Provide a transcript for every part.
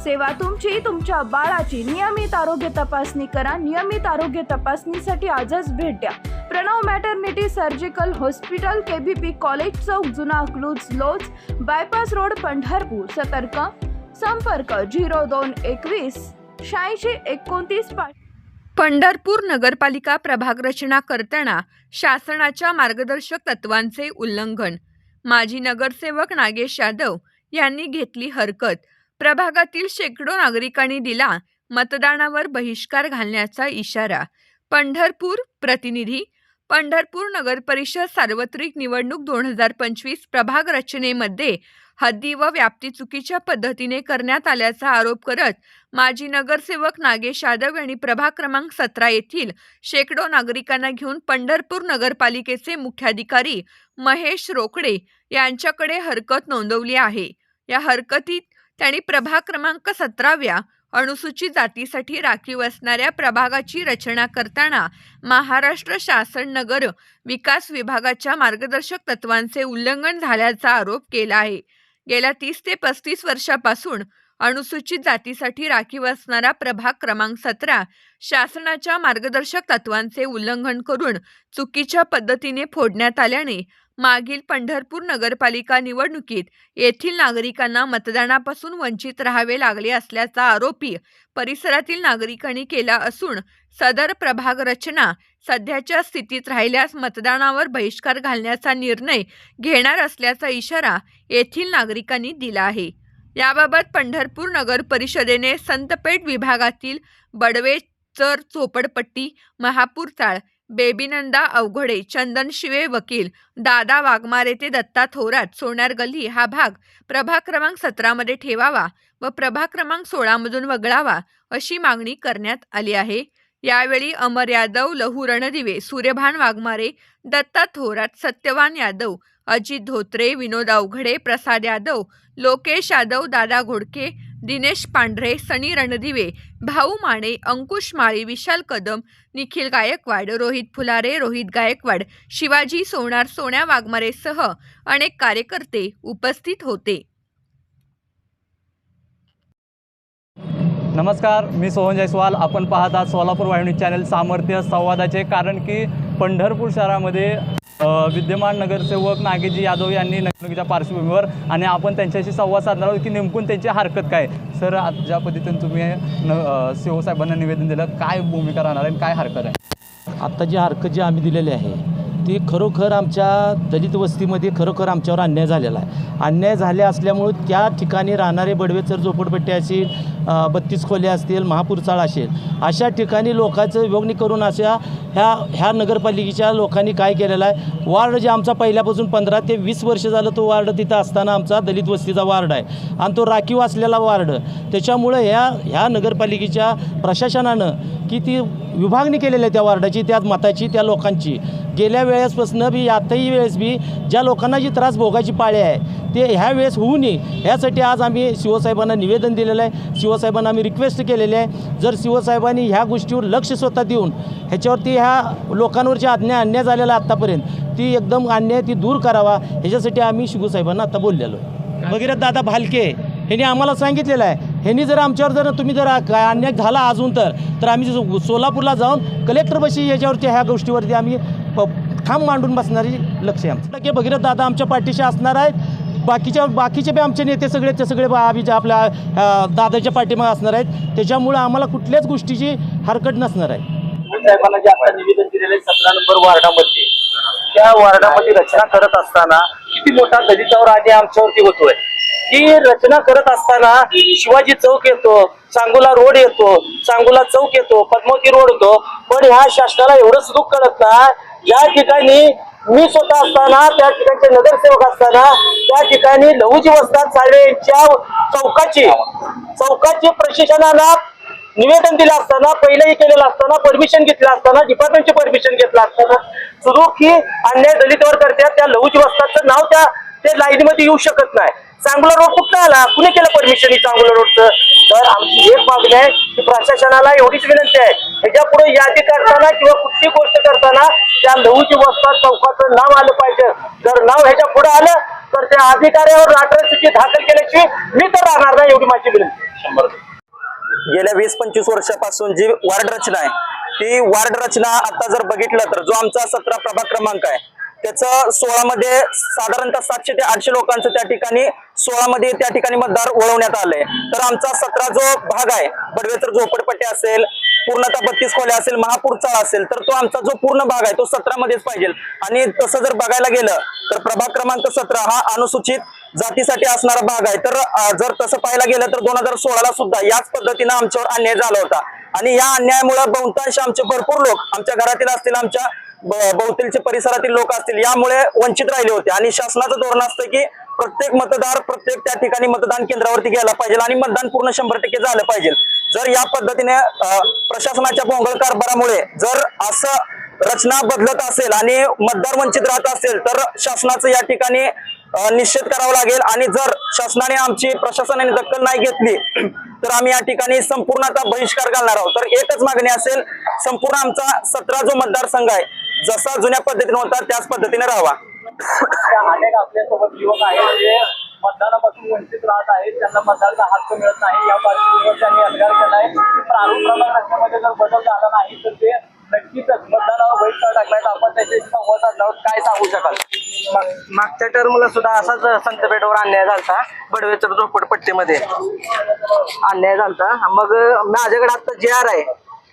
सेवा तुमची तुमच्या बाळाची नियमित आरोग्य तपासणी करा. नियमित आरोग्य तपासणीसाठी आजच भेट द्या. Pranav maternity surgical hospital K V P college चौक जुना अकलूज लोज बायपास रोड पंढरपूर. सतर्क. संपर्क झिरो दोन एकवीस शहाऐंशी एकोणतीस पाच. पंढरपूर नगरपालिका प्रभाग रचना करताना शासनाच्या मार्गदर्शक तत्वांचे उल्लंघन. माजी नगरसेवक नागेश यादव यांनी घेतली हरकत. प्रभागातील शेकडो नागरिकांनी दिला मतदानावर बहिष्कार घालण्याचा इशारा. पंढरपूर प्रतिनिधी पंढरपूर नगरपरिषद सार्वत्रिक निवडणूक दोन हजार पंचवीस प्रभाग रचनेमध्ये हद्दी व व्याप्ती चुकीच्या पद्धतीने करण्यात आल्याचा आरोप करत माजी नगरसेवक नागेश यादव यांनी प्रभाग क्रमांक सतरा येथील शेकडो नागरिकांना घेऊन पंढरपूर नगरपालिकेचे मुख्याधिकारी महेश रोकडे यांच्याकडे हरकत नोंदवली आहे. या हरकतीत त्यांनी प्रभाग क्रमांक सतराव्या अनुसूचित जातीसाठी राखीव असणाऱ्या प्रभागाची रचना करताना महाराष्ट्र शासन नगर विकास विभागाच्या मार्गदर्शक तत्वांचे उल्लंघन झाल्याचा आरोप केला आहे. गेल्या तीस ते पस्तीस वर्षापासून अनुसूचित जातीसाठी राखीव असणारा प्रभाग क्रमांक सतरा शासनाच्या मार्गदर्शक तत्वांचे उल्लंघन करून चुकीच्या पद्धतीने फोडण्यात आल्याने मागील पंढरपूर नगरपालिका निवडणुकीत येथील नागरिकांना मतदानापासून वंचित राहावे लागले असल्याचा आरोपी परिसरातील नागरिकांनी केला असून सदर प्रभाग रचना सध्याच्या स्थितीत राहिल्यास मतदानावर बहिष्कार घालण्याचा निर्णय घेणार असल्याचा इशारा येथील नागरिकांनी दिला आहे. याबाबत पंढरपूर नगर परिषदेने संतपेठ विभागातील बडवे चर चोपडपट्टी महापूर चाळ बेबीनंदा अवघडे चंदन शिवे वकील दादा वाघमारे ते दत्ता थोरात सोनार गल्ली हा भाग प्रभाग क्रमांक सतरामध्ये ठेवावा व प्रभाग क्रमांक सोळामधून वगळावा अशी मागणी करण्यात आली आहे. यावेळी अमर यादव लहू रणदिवे सूर्यभान वाघमारे दत्ता थोरात सत्यवान यादव अजित धोत्रे विनोद अवघडे प्रसाद यादव लोकेश यादव दादा घोडके दिनेश पांढरे सनी रणदिवे भाऊ माने अंकुश माळी विशाल कदम निखिल गायकवाड रोहित फुलारे रोहित गायकवाड शिवाजी सोनार सोन्या वाघमारेसह अनेक कार्यकर्ते उपस्थित होते. नमस्कार मी सोहन जयस्वाल. आपण पाहत आहात सोलापूर वाहिनी चॅनल सामर्थ्य संवादाचे कारण की पंढरपूर शहरामध्ये विद्यमान नगरसेवक नागेजी यादव यांनी निवडणुकीच्या पार्श्वभूमीवर आणि आपण त्यांच्याशी संवाद साधणार आहोत की नेमकून त्यांची हरकत काय? सर आज ज्या पद्धतीने तुम्ही न साहेबांना निवेदन दिलं काय भूमिका राहणार आहे आणि काय हरकत आहे? आत्ता जी हरकत जी आम्ही दिलेली आहे ती खरोखर आमच्या दलित वस्तीमध्ये खरोखर आमच्यावर अन्याय झालेला आहे. अन्याय झाले असल्यामुळं त्या ठिकाणी राहणारे बडवेचर झोपडपट्टी असतील बत्तीस खोल्या असतील महापूर चाळ असेल अशा ठिकाणी लोकांचं विभगणी करून अशा ह्या ह्या नगरपालिकेच्या लोकांनी काय केलेलं आहे? वार्ड जे आमचा पहिल्यापासून पंधरा ते वीस वर्ष झालं तो वार्ड तिथं असताना आमचा दलित वस्तीचा वार्ड आहे. आणि तो राखीव असलेला वार्ड. त्याच्यामुळं ह्या ह्या नगरपालिकेच्या प्रशासनानं की ती विभागणी केलेली आहे त्या वार्डाची त्या मताची त्या लोकांची. गेल्या वेळेसपासून बी आताही वेळेस बी ज्या लोकांना जी त्रास भोगायची पाळी आहे ते ह्या वेळेस होऊ नये. ह्यासाठी आज आम्ही शिवसाहेबांना निवेदन दिलेलं आहे. शिवसाहेबांना आम्ही रिक्वेस्ट केलेली आहे. जर शिवसाहेबांनी ह्या गोष्टीवर लक्ष स्वतः देऊन ह्याच्यावरती ह्या लोकांवरची अन्याय अन्याय झालेला आहे आत्तापर्यंत. ती एकदम अन्याय ती दूर करावा. ह्याच्यासाठी आम्ही शिवसाहेबांना आता बोललेलो आहे. भगीरथ दादा भालके ह्यांनी आम्हाला सांगितलेलं आहे. ह्यांनी जर आमच्यावर जर तुम्ही जर अन्याय झाला अजून तर तर आम्ही सोलापूरला जाऊन कलेक्टरपाशी याच्यावरती ह्या गोष्टीवरती आम्ही प ठाम मांडून बसणारी लक्ष आहे आमचं. टक्के भगीरथ दादा आमच्या पाठीशी असणार आहेत. बाकीच्या बाकीचे बी आमचे नेते सगळे ते सगळे बा- आम्ही जे आपल्या दादाच्या पाठीमागे असणार आहेत. त्याच्यामुळं आम्हाला कुठल्याच गोष्टीची हरकत नसणार आहे. कलेक्टर साहेबांना जे आता निवेदन दिलेले सतरा नंबर वार्डामध्ये त्या वार्डामध्ये रचना करत असताना किती मोठा दलितावर आणि आमच्यावरती होतोय. की रचना करत असताना शिवाजी चौक येतो सांगोला रोड येतो सांगोला चौक येतो पद्मावती रोड येतो पण ह्या शासनाला एवढंच दुःख कळत ना या ठिकाणी मी स्वतः असताना त्या ठिकाणचे नगरसेवक असताना त्या ठिकाणी लहुजी वस्ताद साळवे यांच्या चौकाची चौकाची प्रशासनाला निवेदन दिलं असताना पहिलेही केलेलं असताना परमिशन घेतलं असताना डिपार्टमेंटची परमिशन घेतलं असताना सुरुख ही अन्याय दलितवर करतात त्या लघुजी वस्तादचं नाव त्या ते लाईनीमध्ये येऊ शकत नाही. चांगला रोड कुठं आला? कुणी केलं परमिशन ही चांगलं रोडचं तर आमची एक मागणी आहे की प्रशासनाला एवढीच विनंती आहे ह्याच्या पुढे यादी करताना किंवा कुठली गोष्ट करताना त्या लहूची वस्ताद चौकाचं नाव आलं पाहिजे. जर नाव ह्याच्या पुढे आलं तर त्या अधिकाऱ्यावर राष्ट्रसूची दाखल केल्याची मी तर राहणार नाही एवढी माझी विनंती. शंभर गेल्या वीस पंचवीस वर्षापासून जी वार्ड रचना आहे ती वार्ड रचना आता जर बघितलं तर जो आमचा सतरा प्रभाग क्रमांक आहे त्याचं सोळामध्ये साधारणतः सातशे ते आठशे लोकांचं त्या ठिकाणी सोळामध्ये त्या ठिकाणी मतदार वळवण्यात आलंय. तर आमचा सतरा जो भाग आहे बडवेतर झोपडपट्टी असेल पूर्णतः बत्तीस खोल्या असेल महापूर चाळ असेल तर तो आमचा जो पूर्ण भाग आहे तो सतरामध्येच पाहिजे. आणि तसं जर बघायला गेलं तर प्रभाग क्रमांक सतरा हा अनुसूचित जातीसाठी असणारा भाग आहे. तर जर तसं पाहायला गेलं तर दोन हजार सोळाला सुद्धा याच पद्धतीनं आमच्यावर अन्याय झाला होता. आणि या अन्यायामुळे बहुतांश आमचे भरपूर लोक आमच्या घरातील असतील आमच्या ब- भोवतीलचे परिसरातील लोक असतील यामुळे वंचित राहिले होते. आणि शासनाचं धोरण असतं की प्रत्येक मतदार प्रत्येक त्या ठिकाणी मतदान केंद्रावरती गेला पाहिजे आणि मतदान पूर्ण शंभर टक्के झालं पाहिजे. जर या पद्धतीने प्रशासनाच्या भोंगळ कारभारामुळे जर असं रचना बदलत असेल आणि मतदार वंचित राहत असेल तर शासनाचं या ठिकाणी निश्चित करावं लागेल. आणि जर शासनाने आमची प्रशासनाने दखल नाही घेतली तर आम्ही या ठिकाणी संपूर्ण आता बहिष्कार घालणार आहोत. तर एकच मागणी असेल संपूर्ण आमचा सतरा जो मतदारसंघ आहे जसा जुन्या पद्धतीने होता त्याच पद्धतीने राहावा. अनेक आपल्यासोबत युवक आहेत जे मतदानापासून वंचित राहत आहेत त्यांना मतदानाचा हक्क मिळत नाही. या पार्श्वभूमीवर त्यांनी अधिकार केला आहे की प्रारूप प्रमाण रचनेमध्ये जर बदल झाला नाही तर ते नक्कीच मतदानावर बहिष्कार टाकलाय. तर आपण त्याच्याशी संवाद साधला आहोत. काय सांगू शकाल? माग- मागच्या टर्मला सुद्धा असाच संतपेठवर अन्याय झालता बडवेचर झोपडपट्टीमध्ये. अन्याय झालता. मग माझ्याकडे आता जे आर आहे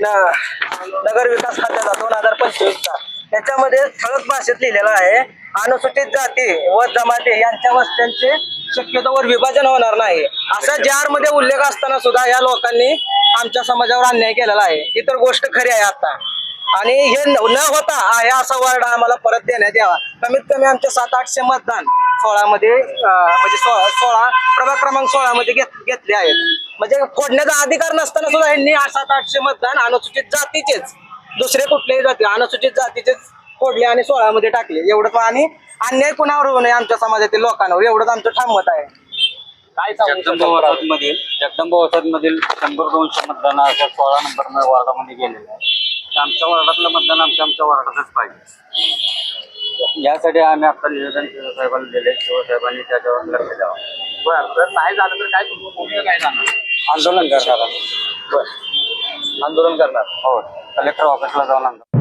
नगर विकास खात्याचा दोन हजार पंचवीसचा. त्याच्यामध्ये ठळक भाषेत लिहिलेलं आहे. अनुसूचित जाती व जमाती यांच्या वस्त्यांचे शक्यतोवर विभाजन होणार नाही. असा जे मध्ये उल्लेख असताना सुद्धा या लोकांनी आमच्या समाजावर अन्याय केलेला आहे. ही तर गोष्ट खरी आहे आता. आणि हे न होता आहे असा वार्ड आम्हाला परत देण्यात यावा. कमीत कमी आमचे सात आठशे मतदान सोळामध्ये म्हणजे सोळा सोळा प्रभाग क्रमांक सोळामध्ये घेत घेतले आहेत. म्हणजे फोडण्याचा अधिकार नसताना सुद्धा यांनी सात आठशे मतदान अनुसूचित जातीचेच दुसरे कुठलेही जाती अनुसूचित जातीचेच फोडले आणि सोळामध्ये टाकले. एवढंच आणि अन्याय कुणावर होऊ नये आमच्या समाजातील लोकांवर? एवढंच आमचं ठाम मत आहे. काय सांगू जगदंबा वसाहत मधील जगदंबा वसाहत मधील शंभर दोनशे मतदान अशा सोळा नंबर वार्डामध्ये गेलेलं आहे तर आमच्या वार्डातलं मतदान आमच्या आमच्या वार्डातच पाहिजे. यासाठी आम्ही आता निवेदन शिवसाहेबांना दिले. शिवसाहेबांनी त्याच्यावर लक्ष द्यावं. बरं नाही झालं तर काय तुमची काय जाणार? आंदोलन करणार आम्ही. आंदोलन करणार. हो कलेक्टर ऑफिसला जाऊन आंदोलन.